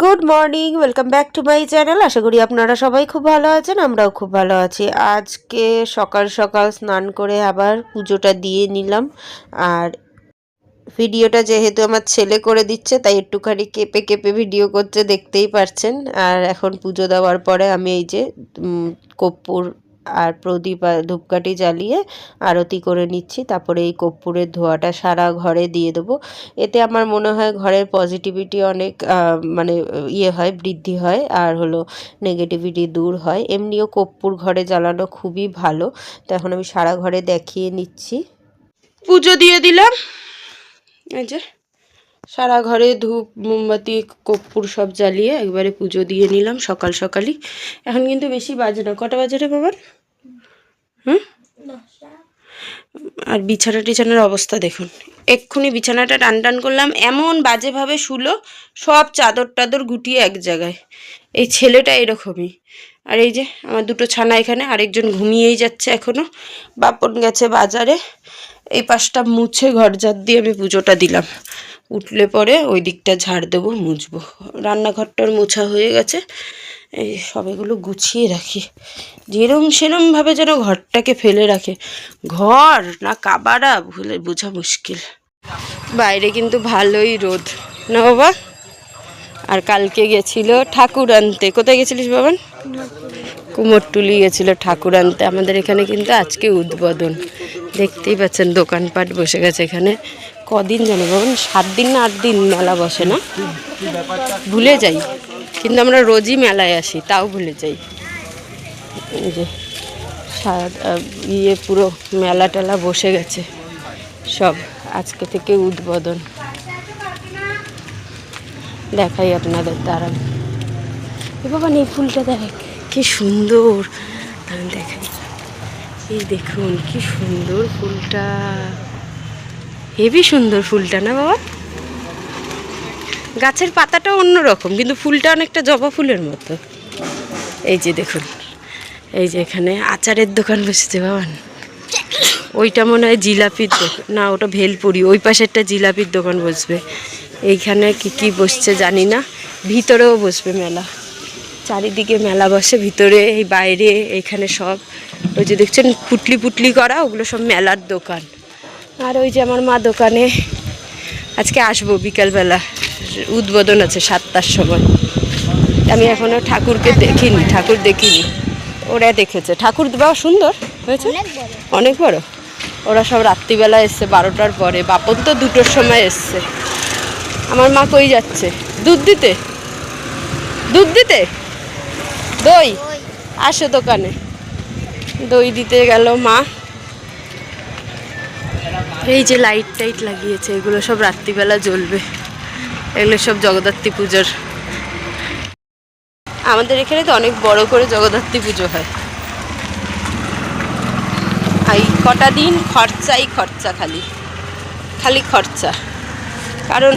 Good morning welcome back to my channel আশা করি আপনারা সবাই খুব ভালো আছেন, আমরাও খুব ভালো আছি। আজকে সকাল সকাল স্নান করে আবার পুজোটা দিয়ে নিলাম। আর ভিডিওটা যেহেতু আমার ছেলে করে দিচ্ছে, তাই একটুখানি কেঁপে কেঁপে ভিডিও করছে, দেখতেই পারছেন। আর এখন পুজো দেওয়ার পরে আমি এই যে কর্পূর আর প্রদীপ ধূপকাঠি জ্বালিয়ে আরতি করে নিচ্ছি। তারপরে এই কর্পূরের ধোঁয়াটা সারা ঘরে দিয়ে দেবো। এতে আমার মনে হয় ঘরের পজিটিভিটি অনেক মানে ইয়ে হয়, বৃদ্ধি হয় আর হলো নেগেটিভিটি দূর হয়। এমনিও কর্পূর ঘরে জ্বালানো খুবই ভালো। তো এখন আমি সারা ঘরে দেখিয়ে নিচ্ছি। পুজো দিয়ে দিলাম। এই যে, সারা ঘরে ধূপ, মোমবাতি, কর্পূর সব জ্বালিয়ে একবারে পুজো দিয়ে নিলাম সকাল সকালই। এখন কিন্তু বেশি বাজে না। কটা বাজে রে বাবার হুম? আর বিছানা টিছানার অবস্থা দেখুন। এক্ষুনি বিছানাটা টান টান করলাম এমন বাজেভাবে শুলো সব চাদর টাদর গুটিয়ে এক জায়গায়। এই ছেলেটা এরকমই। আর এই যে আমার দুটো ছানা এখানে আরেকজন ঘুমিয়েই যাচ্ছে এখনও। বাপন গেছে বাজারে। এই পাশটা মুছে ঘর ঝাড় দিয়ে আমি পুজোটা দিলাম। উঠলে পরে ওই দিকটা ঝাড় দেবো, মুছবো। রান্নাঘরটার মোছা হয়ে গেছে। এই সব এগুলো গুছিয়ে রাখি। যেরম সেরমভাবে যেন ঘরটাকে ফেলে রাখে। ঘর না কাবারা ভুলে বোঝা মুশকিল। বাইরে কিন্তু ভালোই রোদ। না বাবা? আর কালকে গেছিল ঠাকুর আনতে। কোথায় গেছিলিস বাবান? কুমোরটুলি গেছিল ঠাকুর আনতে। আমাদের এখানে কিন্তু আজকে উদ্বোধন। দেখতেই পাচ্ছেন, দোকানপাট বসে গেছে এখানে। কদিন জানো বাবান? সাত দিন না আট দিন মেলা বসে না? ভুলে যাই। কিন্তু আমরা রোজই মেলায় আসি, তাও ভুলে যাই। যে ইয়ে পুরো মেলা টেলা বসে গেছে। সব আজকে থেকে উদ্বোধন। দেখাই আপনাদের দ্বারা এ বাবা, এই ফুলটা দেখ। কি সুন্দর। আমি দেখাই। এই দেখুন, কি সুন্দর ফুলটা। হেবি সুন্দর ফুলটা না বাবা? গাছের পাতাটা অন্যরকম, কিন্তু ফুলটা অনেকটা জবা ফুলের মতো। এই যে দেখুন, এই যে এখানে আচারের দোকান বসেছে বাবান ওইটা মনে হয় জিলাপির দোকান। না, ওটা ভেলপুরি, ওই পাশে একটা জিলাপির দোকান বসবে। এইখানে কি কি বসছে জানি না, ভিতরেও বসবে মেলা। চারিদিকে মেলা বসে ভিতরে এই বাইরে এইখানে সব। ওই যে দেখছেন পুটলি পুটলি করা ওগুলো সব মেলার দোকান। আর ওই যে আমার মা দোকানে আজকে আসব বিকালবেলা। উদ্বোধন আছে সাতটার সময়। আমি এখনও ঠাকুরকে দেখিনি ঠাকুর দেখিনি। ওরা দেখেছে। ঠাকুর বাবা সুন্দর হয়েছে? অনেক বড়? ওরা সব রাত্রিবেলা এসছে বারোটার পরে। বাপন তো দুটোর সময় এসছে। আমার মা কই যাচ্ছে? দুধ দিতে? দুধ দিতে? দই? আসো দোকানে। দই দিতে গেল মা। এই যে লাইট টাইট লাগিয়েছে, এগুলো সব রাত্রিবেলা জ্বলবে। এগুলো সব জগদ্ধাত্রী পুজোর। আমাদের এখানে তো অনেক বড় করে জগদ্ধাত্রী পুজো হয়। এই কটা দিন খরচাই খরচা খালি। খালি খরচা। কারণ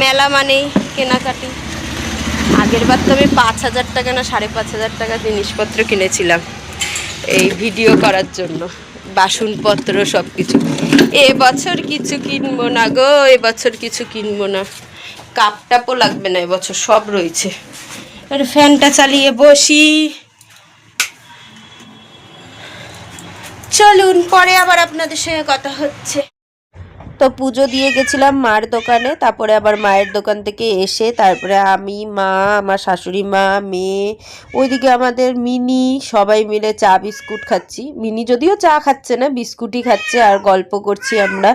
মেলা মানেই কেনাকাটি। আগের বার তো আমি পাঁচ হাজার টাকা না সাড়ে পাঁচ হাজার টাকা জিনিসপত্র কিনেছিলাম এই ভিডিও করার জন্য। বাসনপত্র সব কিছু এবছর কিছু কিনবো না গো, এবছর কিছু কিনবো না। কাপ টাপও লাগবে না এবছর, সব রয়েছে। ফ্যানটা চালিয়ে বসি। চলুন, পরে আবার আপনাদের সঙ্গে কথা হচ্ছে। তো পুজো দিয়ে গেছিলাম মার দোকানে, তারপরে আবার মায়ের দোকান থেকে এসে তারপরে আমি, মা, আমার শাশুড়ি মা, মেয়ে, ওইদিকে আমাদের মিনি, সবাই মিলে চা, বিস্কুট খাচ্ছি। মিনি যদিও চা খাচ্ছে না, বিস্কুটই খাচ্ছে, আর গল্প করছি আমরা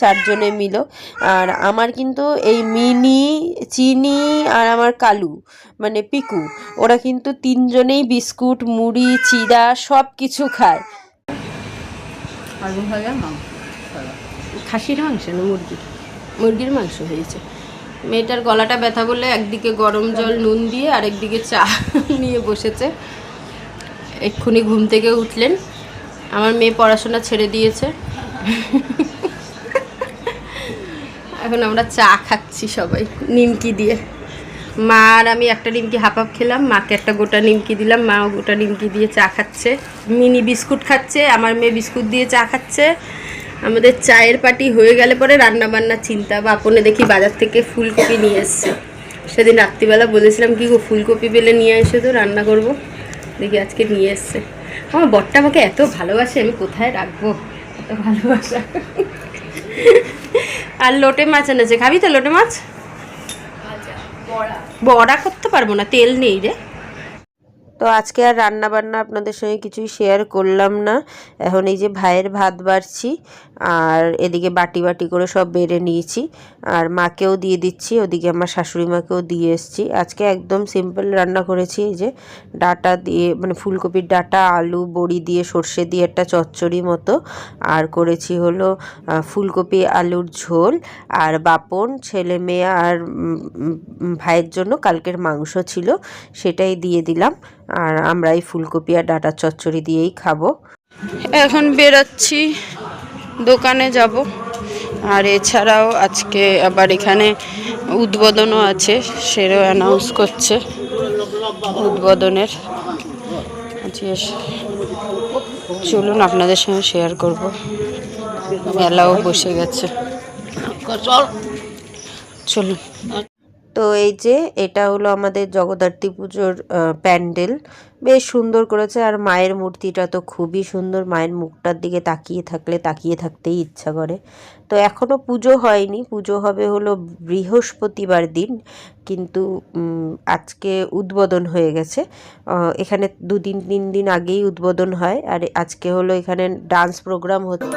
চারজনে মিলো। আর আমার কিন্তু এই মিনি, চিনি আর আমার কালু মানে পিকু, ওরা কিন্তু তিনজনেই বিস্কুট, মুড়ি, চিড়া সব কিছু খায় খাসির মাংস না মুরগির? মুরগির মাংস হয়েছে। মেয়েটার গলাটা ব্যথা বলে একদিকে গরম জল, নুন দিয়ে আর একদিকে চা নিয়ে বসেছে। এক্ষুনি ঘুম থেকে উঠলেন। আমার মেয়ে পড়াশোনা ছেড়ে দিয়েছে। এখন আমরা চা খাচ্ছি সবাই, নিমকি দিয়ে। মা আর আমি একটা নিমকি হাফ খেলাম, মাকে একটা গোটা নিমকি দিলাম, মাও গোটা নিমকি দিয়ে চা খাচ্ছে। মিনি বিস্কুট খাচ্ছে, আমার মেয়ে বিস্কুট দিয়ে চা খাচ্ছে। আমাদের চায়ের পার্টি হয়ে গেলে পরে রান্না বান্নার চিন্তা বাপনে দেখি বাজার থেকে ফুলকপি নিয়ে এসছে। সেদিন রাত্রিবেলা বলেছিলাম কি গো ফুলকপি পেলে নিয়ে এসে তো রান্না করব। দেখি আজকে নিয়ে এসছে। আমার বরটা আমাকে এত ভালোবাসে আমি কোথায় রাখব? এত ভালোবাসা। আর লোটে মাছ এনেছে। খাবি তো লোটে মাছ? বড়া করতে পারব না তেল নেই রে। তো আজকে আর রান্না বান্না আপনাদের সঙ্গে কিছুই শেয়ার করলাম না। এখন এই যে ভাইয়ের ভাত বাড়ছি, আর এদিকে বাটি বাটি করে সব বেড়ে নিয়েছি। আর মাকেও দিয়ে দিচ্ছি, ওদিকে আমার শাশুড়ি মাকেও দিয়ে এসেছি। আজকে একদম সিম্পল রান্না করেছি, এই যে ডাটা দিয়ে মানে ফুলকপির ডাটা, আলু, বড়ি দিয়ে, সর্ষে দিয়ে একটা চচ্চড়ি মতো। আর করেছি হলো ফুলকপি, আলুর ঝোল, আর বাপন, ছেলে মেয়ে আর ভাইয়ের জন্য কালকের মাংস ছিল, সেটাই দিয়ে দিলাম। আর আমরা এই ফুলকপি আর ডাটা চচ্চড়ি দিয়েই খাব। এখন বেরোচ্ছি, দোকানে যাব। আর এছাড়াও আজকে আবার এখানে উদ্বোধনও আছে সেটাও অ্যানাউন্স করছে উদ্বোধনের। চলুন আপনাদের সঙ্গে শেয়ার করব। মেলাও বসে গেছে। চলুন। তো এই যে এটা হলো আমাদের জগদ্ধাত্রী পুজোর প্যান্ডেল। বেশ সুন্দর করেছে আর মায়ের মূর্তিটা তো খুবই সুন্দর। মায়ের মুখটার দিকে তাকিয়ে থাকলে তাকিয়ে থাকতেই ইচ্ছা করে। তো এখনও পুজো হয়নি। পুজো হবে হলো বৃহস্পতিবার দিন। কিন্তু আজকে উদ্বোধন হয়ে গেছে। এখানে দুদিন তিন দিন আগেই উদ্বোধন হয়। আর আজকে হলো এখানে ডান্স প্রোগ্রাম হচ্ছে।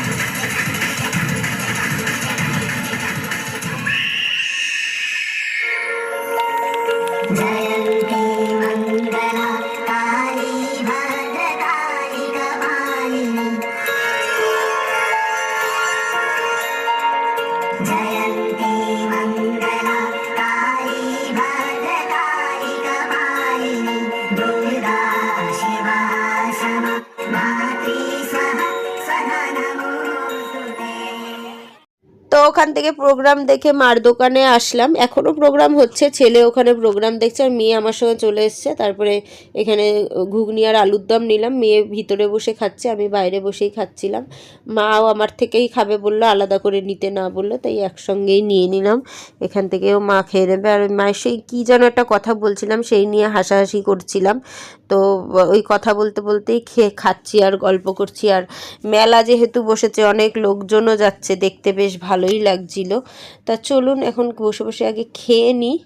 থেকে প্রোগ্রাম দেখে মার দোকানে আসলাম। এখনও প্রোগ্রাম হচ্ছে, ছেলে ওখানে প্রোগ্রাম দেখছে আর মেয়ে আমার সঙ্গে চলে এসছে। তারপরে এখানে ঘুগনি আর আলুর দম নিলাম, মেয়ে ভিতরে বসে খাচ্ছে, আমি বাইরে বসেই খাচ্ছিলাম। মাও আমার থেকেই খাবে বলল, আলাদা করে নিতে না বলল, তাই একসঙ্গেই নিয়ে নিলাম। এখান থেকেও মা খেয়ে নেবে। আর মায়ের সেই কী যেন একটা কথা বলছিলাম, সেই নিয়ে হাসাহাসি করছিলাম। তো ওই কথা বলতে বলতেই খেয়ে খাচ্ছি আর গল্প করছি। আর মেলা যেহেতু বসেছে, অনেক লোকজনও যাচ্ছে, দেখতে বেশ ভালোই লাগছিল। তা চলুন এখন বসে বসে আগে খেয়ে নিই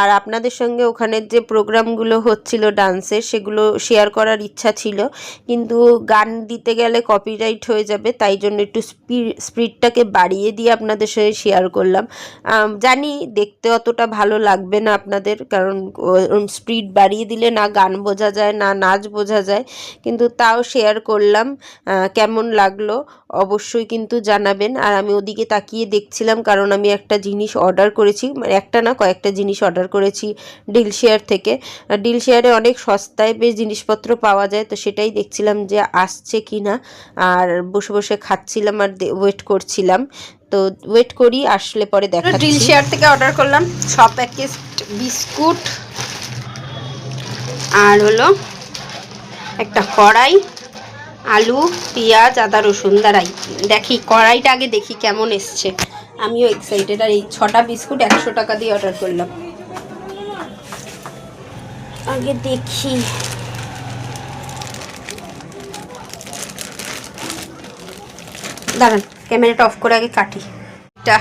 আর আপনাদের সঙ্গে ওখানে যে প্রোগ্রামগুলো হচ্ছিল ডান্সের, সেগুলো শেয়ার করার ইচ্ছা ছিল। কিন্তু গান দিতে গেলে কপিরাইট হয়ে যাবে, তাই জন্য একটু স্পিডটাকে বাড়িয়ে দিয়ে আপনাদের সঙ্গে শেয়ার করলাম। জানি দেখতে অতটা ভালো লাগবে না আপনাদের, কারণ স্পিড বাড়িয়ে দিলে না গান বোঝা যায়, না নাচ বোঝা যায়, কিন্তু তাও শেয়ার করলাম। কেমন লাগল অবশ্যই কিন্তু জানাবেন। আর আমি ওদিকে তাকিয়ে দেখছিলাম, কারণ আমি একটা জিনিস অর্ডার করেছি মানে একটা না কয়েকটা জিনিস অর্ডার করেছি ডিল শেয়ার থেকে। ডিল শেয়ারে অনেক সস্তায় বেশ জিনিসপত্র পাওয়া যায় তো সেটাই দেখছিলাম যে আসছে কি না আর বসে বসে খাচ্ছিলাম আর ওয়েট করছিলাম। তো ওয়েট করি আসলে পরে দেখা ডিল শেয়ার থেকে অর্ডার করলাম ছ প্যাকেট বিস্কুট। আর হলো একটা কড়াই আলু পেঁয়াজ আদা রসুন দাঁড়াই। দেখি কড়াইটা আগে দেখি কেমন এসছে। আমিও এক্সাইটেড আর এই ছটা বিস্কুট একশো টাকা দিয়ে অর্ডার করলাম। আগে দেখি। দাঁড়ান, ক্যামেরাটা অফ করে আগে কাটি। এটা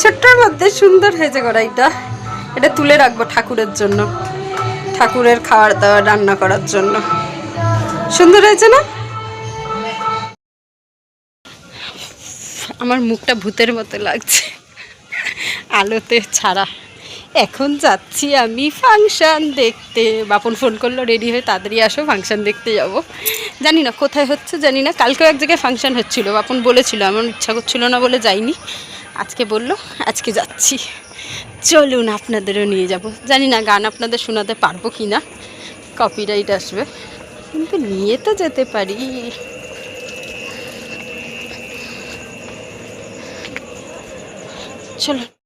ছোট্টর মধ্যে সুন্দর হয়েছে কড়াইটা এটা তুলে রাখব ঠাকুরের জন্য, ঠাকুরের খাওয়ার দাবার রান্না করার জন্য। সুন্দর হয়েছে না? আমার মুখটা ভূতের মতো লাগছে, আলোতে ছাড়া। এখন যাচ্ছি আমি ফাংশান দেখতে। বাপন ফোন করল, রেডি হয়ে তাড়াতাড়ি আসো, ফাংশন দেখতে যাব। জানি না কোথায় হচ্ছে, জানি না। কালকেও এক জায়গায় ফাংশান হচ্ছিল। বাপন বলেছিল, আমার ইচ্ছা করছিল না বলে যাইনি। আজকে বলল, আজকে যাচ্ছি। চলুন আপনাদেরও নিয়ে যাব। জানি না গান আপনাদের শোনাতে পারব কি না কপিরাইট আসবে। কিন্তু নিয়ে তো যেতে পারি। চলো